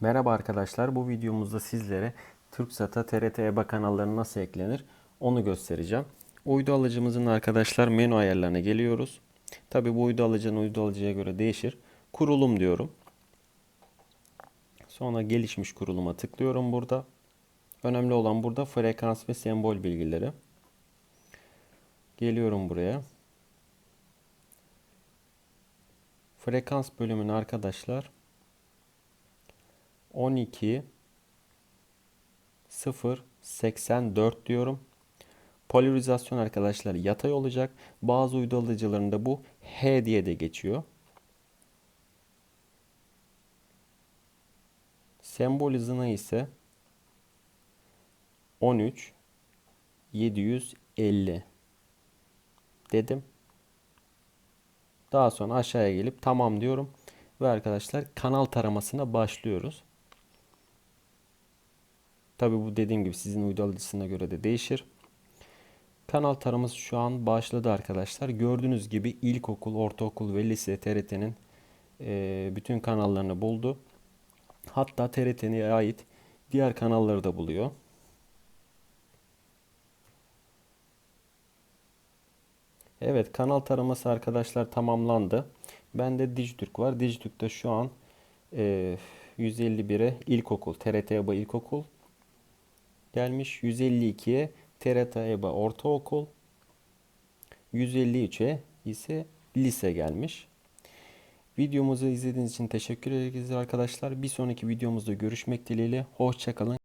Merhaba arkadaşlar. Bu videomuzda sizlere TürkSat'a TRT EBA kanalları nasıl eklenir onu göstereceğim. Uydu alıcımızın arkadaşlar menü ayarlarına geliyoruz. Tabi bu uydu alıcının uydu alıcıya göre değişir. Kurulum diyorum. Sonra gelişmiş kuruluma tıklıyorum burada. Önemli olan burada frekans ve sembol bilgileri. Geliyorum buraya. Frekans bölümünü arkadaşlar 12 0 84 diyorum. Polarizasyon arkadaşlar yatay olacak. Bazı uydu alıcılarında bu H diye de geçiyor. Sembol hızına ise 13 750 dedim. Daha sonra aşağıya gelip tamam diyorum. Ve arkadaşlar kanal taramasına başlıyoruz. Tabi bu dediğim gibi sizin uydu alıcısına göre de değişir. Kanal taraması şu an başladı arkadaşlar. Gördüğünüz gibi ilkokul, ortaokul ve lise TRT'nin e, bütün kanallarını buldu. Hatta TRT'ye ait diğer kanalları da buluyor. Evet kanal taraması arkadaşlar tamamlandı. Bende Dijitürk var. Dijitürk'te şu an e, 151'e ilkokul, TRT EBA ilkokul gelmiş. 152'ye TRT EBA ortaokul. 153'e ise lise gelmiş. Videomuzu izlediğiniz için teşekkür ederiz arkadaşlar. Bir sonraki videomuzda görüşmek dileğiyle. Hoşçakalın.